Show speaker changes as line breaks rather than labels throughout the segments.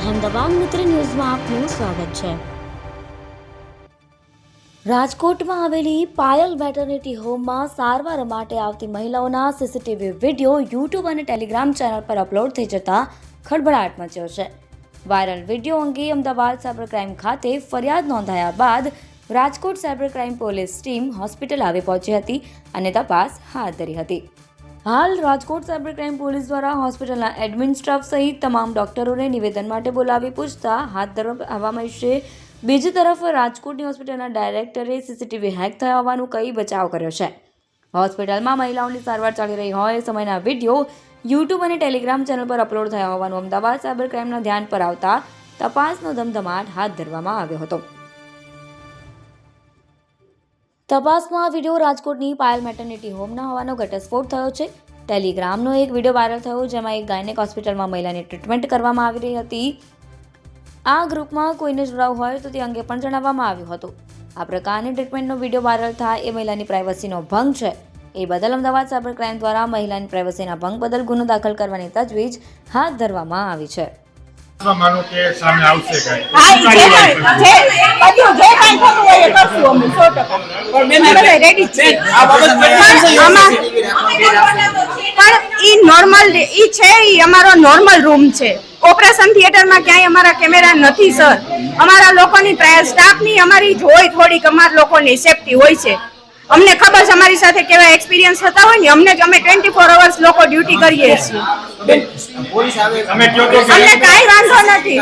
અહેમદાબાદ મિત્ર ન્યૂઝમાં આપનું સ્વાગત છે. રાજકોટમાં આવેલી પાયલ વેટરનિટી હોમમાં સારવાર માટે આવતી મહિલાઓના સીસીટીવી વીડિયો, યુટ્યુબ અને ટેલિગ્રામ ચેનલ પર અપલોડ થઈ જતા ખળભળાટ મચ્યો છે. વાયરલ વીડિયો અંગે અમદાવાદ સાયબર ક્રાઇમ ખાતે ફરિયાદ નોંધાયા બાદ Rajkot cyber crime police team hospital આવી પહોંચી હતી અને તપાસ હાથ ધરી હતી. હાલ રાજકોટ સાયબર ક્રાઇમ પોલીસ દ્વારા હોસ્પિટલના એડમિન સ્ટાફ સહિત તમામ ડોક્ટરોને નિવેદન માટે બોલાવી પૂછતા હાથ ધરવામાં આવવામાં છે બીજી તરફ રાજકોટની હોસ્પિટલના ડાયરેક્ટરે સીસીટીવી હેક થયા હોવાનું કહી બચાવ કર્યો છે. હોસ્પિટલમાં મહિલાઓની સારવાર ચાલી રહી હોય સમયના વીડિયો યુટ્યુબ અને ટેલિગ્રામ ચેનલ પર અપલોડ થયા હોવાનું અમદાવાદ સાયબર ક્રાઇમના ધ્યાન પર આવતા તપાસનો ધમધમાટ હાથ ધરવામાં આવ્યો હતો. તપાસમાં વીડિયો રાજકોટની પાયલ મેટર્નિટી હોમના હોવાનો ઘટસ્ફોટ થયો છે. ટેલિગ્રામનો એક વીડિયો વાયરલ થયો જેમાં એક ગાયનેક હોસ્પિટલમાં મહિલાની ટ્રીટમેન્ટ કરવામાં આવી રહી હતી. આ ગ્રુપમાં કોઈને જોડાવ હોય તો તે અંગે પણ જણાવવામાં આવ્યું હતું. આ પ્રકારની ટ્રીટમેન્ટનો વીડિયો વાયરલ થાય એ મહિલાની પ્રાઇવસીનો ભંગ છે. એ બદલ અમદાવાદ સાયબર ક્રાઇમ દ્વારા મહિલાની પ્રાઇવસીના ભંગ બદલ ગુનો દાખલ કરવાની તજવીજ હાથ ધરવામાં આવી છે.
માનો કે સામે આવશે કાંઈ.
હા, ઈ જે જે બધું જે કાંઈ થતું હોય એ કરશું અમે, સો ટકા. અમે બધા ready જ છીએ. પણ આમાં- પણ ઈ normal ઈ છે ઈ અમારો નોર્મલ રૂમ છે. ઓપરેશન થિયેટરમાં ક્યાંય અમારા કેમેરા નથી સર અમારા લોકોની સ્ટાફની અમારી જ હોય થોડીક અમારા લોકોની સેફટી હોય છે. અમને ખબર છે અમારી સાથે કેવા એક્સપિરિયન્સ થતા હોય ને અમને જ અમે ટ્વેન્ટી ફોર અવર્સ લોકો ડ્યુટી કરીએ છીએ. અમને કાંઈ વાંધો નથી.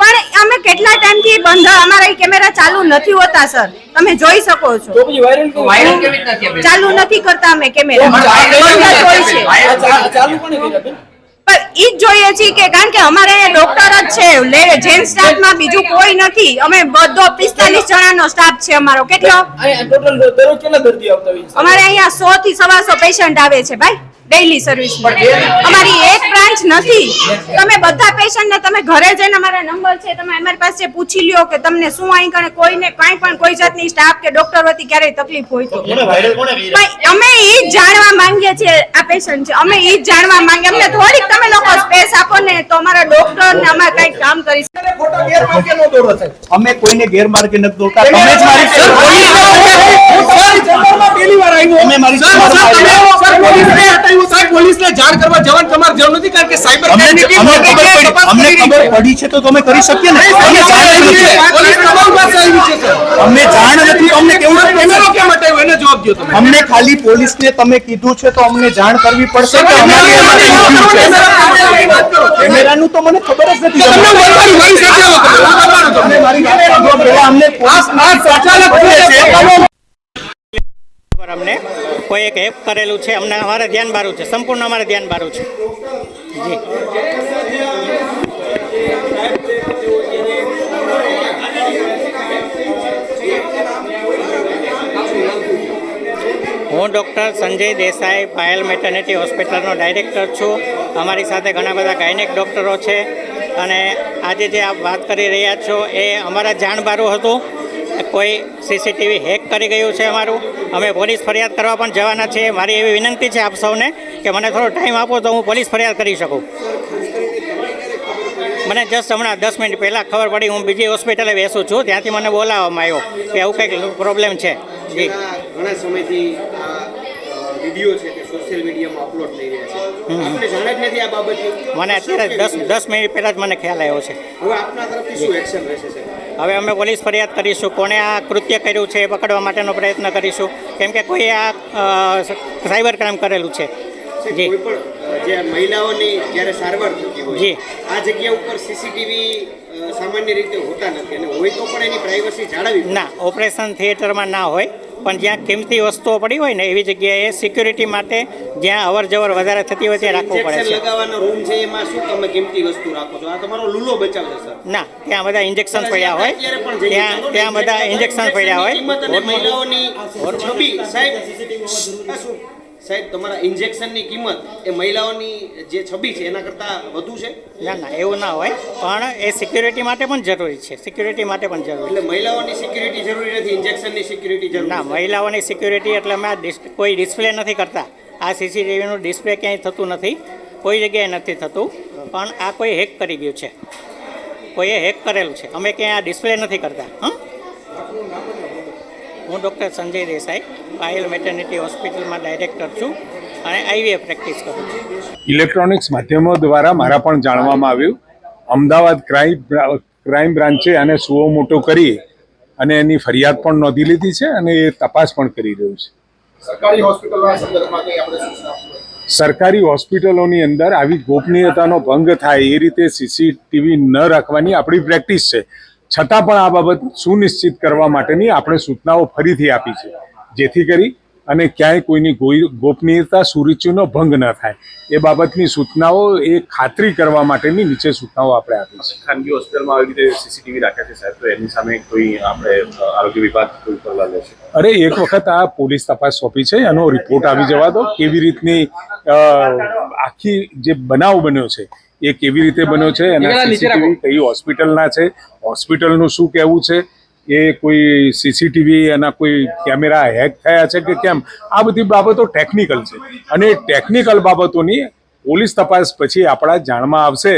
પણ અમે કેટલા ટાઈમથી બંધ અમારા કેમેરા ચાલુ નથી હોતા સર તમે જોઈ શકો છો? ચાલુ નથી કરતા અમે કેમેરા બંધ હોય છે. પણ ઈ જ જોઈએ છીએ કે કારણ કે અમારે ડોક્ટર જ છે. લે- જેન સ્ટાફમાં બીજું કોઈ નથી. અમે બધો પિસ્તાલીસ જણાનો સ્ટાફ છે અમારો. કેટલો? અમારે અહીંયા સો થી સવાસો પેશન્ટ આવે છે ભાઈ. ડેઈલી સર્વિસ અમારી એક બ્રાન્ચ નથી. તમે બધા પેશન્ટ ને તમે ઘરે જઈને અમારા નંબર છે તમે અમારી પાસે પૂછી લ્યો કે તમને શું અહીં કણે કોઈને કાંઈ પણ કોઈ જાતની સ્ટાફ કે ડોક્ટર વતી ક્યારેય તકલીફ હોય તો. અમે એ જ જાણવા માંગીએ છીએ આ પેશન્ટ છે. અમે એ જ જાણવા માંગીએ. અમને થોડીક તમે લોકો સ્પેસ આપો ને તો અમારા ડોક્ટર ને અમારે કંઈક કામ કરી.
અમે કોઈને ગેરમાર્ગે નથી દોરતા તમે જ મારી
પોલીસ પહેલી વાર આવ્યો.
અમે મારી
સર, સર, પોલીસને હટાવ્યું, સાહેબ, પોલીસને જાણ કરવા જવાન તમારે જરૂર નથી કારણ કે સાયબર
અમને અમને ખબર પડી અમને ખબર
છે.
પડી છે તો તમે કરી શકીએ ને
અમે
જાણ નથી.
પોલીસ તમારી પાસે આવી છે, સર.
અમને જાણ નથી અમને કેવું
કેમેરો કેમ હટાવ્યો એને જવાબ દો તમે
અમને ખાલી પોલીસને તમે કીધું છે તો અમને જાણ કરવી પડશે કે
કેમેરા
અમારી.
કેમેરાની વાત કરો.
કેમેરાનું તો મને ખબર જ નથી
તમને બોલવાની
એક એપ કરેલું છે. અમને અમારે ધ્યાન બારું છે. સંપૂર્ણ અમારે ધ્યાન બારું છે. જી. હું ડૉક્ટર સંજય દેસાઈ, પાયલ મેટર્નિટી હોસ્પિટલનો ડાયરેક્ટર છું. અમારી સાથે ઘણા બધા ગાયનેક ડૉક્ટરો છે. અને આજે જે આપ વાત કરી રહ્યા છો એ અમારા જાણબારું હતું. કોઈ સીસીટીવી હેક કરી ગયું છે અમારું. અમે પોલીસ ફરિયાદ કરવા પણ જવાના છીએ. મારી એવી વિનંતી છે આપ સૌને કે મને થોડો ટાઈમ આપો તો હું પોલીસ ફરિયાદ કરી શકું. મને જસ્ટ હમણાં દસ મિનિટ પહેલાં ખબર પડી હું બીજી હોસ્પિટલે બેસું છું. ત્યાંથી મને બોલાવવામાં આવ્યો કે આવું કંઈક પ્રોબ્લેમ છે. જી.
ઘણા સમયથી વીડિયો છે તે સોશિયલ મીડિયામાં અપલોડ થઈ રહ્યા છે. જાણ જ નથી આ બાબતની
મને અત્યારે દસ દસ મિનિટ પહેલાં જ મને ખ્યાલ આવ્યો છે.
હવે આપના તરફથી શું એક્શન રહેશે સાહેબ?
હવે અમે પોલીસ ફરિયાદ કરીશું કોણે આ કૃત્ય કર્યું છે એ પકડવા માટેનો પ્રયત્ન કરીશું. કેમ કે કોઈ આ સાયબર ક્રાઇમ કરેલું છે. જી.
જે મહિલાઓની જ્યારે સારવાર થતી હોય
જી.
આ જગ્યા ઉપર સીસીટીવી સામાન્ય રીતે હોતા નથી. અને હોય તો પણ એની પ્રાઇવસી જાળવી
ના ઓપરેશન થિયેટરમાં ના હોય. પણ જ્યાં કિંમતી વસ્તુઓ પડી હોય ને એવી જગ્યાએ સિક્યુરિટી માટે જ્યાં અવર જવર વધારે થતી હોય ત્યાં રાખવું પડે છે.
લગાવવાનો રૂમ છે એમાં શું તમે કિંમતી વસ્તુ રાખો છો? આ તમારો લૂલો બચાવ છે સર.
ના ત્યાં બધા ઇન્જેક્શન પડ્યા હોય. ત્યાં ત્યાં બધા ઇન્જેક્શન પડ્યા હોય.
મહિલાઓની છબી સાહેબ? સાહેબ તમારા ઇન્જેક્શનની કિંમત એ મહિલાઓની જે છબી છે એના કરતાં વધુ છે?
ના ના એવું ના હોય પણ એ સિક્યુરિટી માટે પણ જરૂરી છે સિક્યુરિટી માટે પણ જરૂરી
એટલે મહિલાઓની સિક્યુરિટી જરૂરી નથી ઇન્જેક્શનની સિક્યુરિટી જરૂરી
ના મહિલાઓની સિક્યુરિટી એટલે અમે કોઈ ડિસ્પ્લે નથી કરતા. આ સીસીટીવીનું ડિસ્પ્લે ક્યાંય થતું નથી કોઈ જગ્યાએ નથી થતું પણ આ કોઈ હેક કરી ગયું છે. કોઈએ હેક કરેલું છે. અમે ક્યાંય આ ડિસ્પ્લે નથી કરતા હં હું ડૉક્ટર સંજય દેસાઈ પાયલ મેટર્નિટી હોસ્પિટલમાં ડાયરેક્ટર છું અને આઈવીએફ પ્રેક્ટિસ કરું છું.
ઇલેક્ટ્રોનિક્સ માધ્યમો દ્વારા મારા પણ જાણવામાં આવ્યું. અમદાવાદ ક્રાઇમ ક્રાઇમ બ્રાન્ચે આને સુઓ મોટો કરી અને એની ફરિયાદ પણ નોંધી લીધી છે અને એ તપાસ પણ કરી રહ્યું છે.
સરકારી હોસ્પિટલના સંદર્ભમાં કંઈ આપણે સૂચના આપશો?
સરકારી હોસ્પિટલોની અંદર આવી ગોપનીયતાનો ભંગ થાય એ રીતે સીસીટીવી ન રાખવાની આપણી પ્રેક્ટિસ છે. છતાં પણ આ બાબત સુનિશ્ચિત કરવા માટેની આપણે સૂચનાઓ ફરીથી આપી છે જેથી કરી અને ક્યાંય કોઈની ગોપનીયતા સુરુચિનો ભંગ ન થાય. એ બાબતની સૂચનાઓ એ ખાતરી કરવા માટેની નીચે સૂચનાઓ આપણે આપી છે.
ખાનગી હોસ્પિટલમાં આવી રીતે સીસીટીવી રાખ્યા છે સાહેબ તો એની સામે કોઈ આપણે આરોગ્ય વિભાગ કોઈ પગલાં લેશે
અરે એક વખત આ પોલીસ તપાસ સોંપી છે એનો રિપોર્ટ આવી જવા દો. કેવી રીતની આખી જે બનાવ બન્યો છે એ કેવી રીતે બન્યો છે? એના સીસીટીવી કઈ હોસ્પિટલના છે? હોસ્પિટલનું શું કહેવું છે? એ કોઈ સીસીટીવી એના કોઈ કેમેરા હેક થયા છે કે કેમ? આ બધી બાબતો ટેકનિકલ છે. અને ટેકનિકલ બાબતોની પોલીસ તપાસ પછી આપણા જાણમાં આવશે.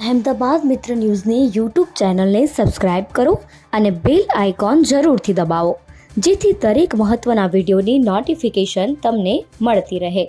અહેમદાબાદ મિત્ર ન્યૂઝની યુટ્યુબ ચેનલને સબસ્ક્રાઇબ કરો અને બેલ આઇકોન જરૂરથી દબાવો જેથી દરેક મહત્ત્વના વિડીયોની નોટિફિકેશન તમને મળતી રહે.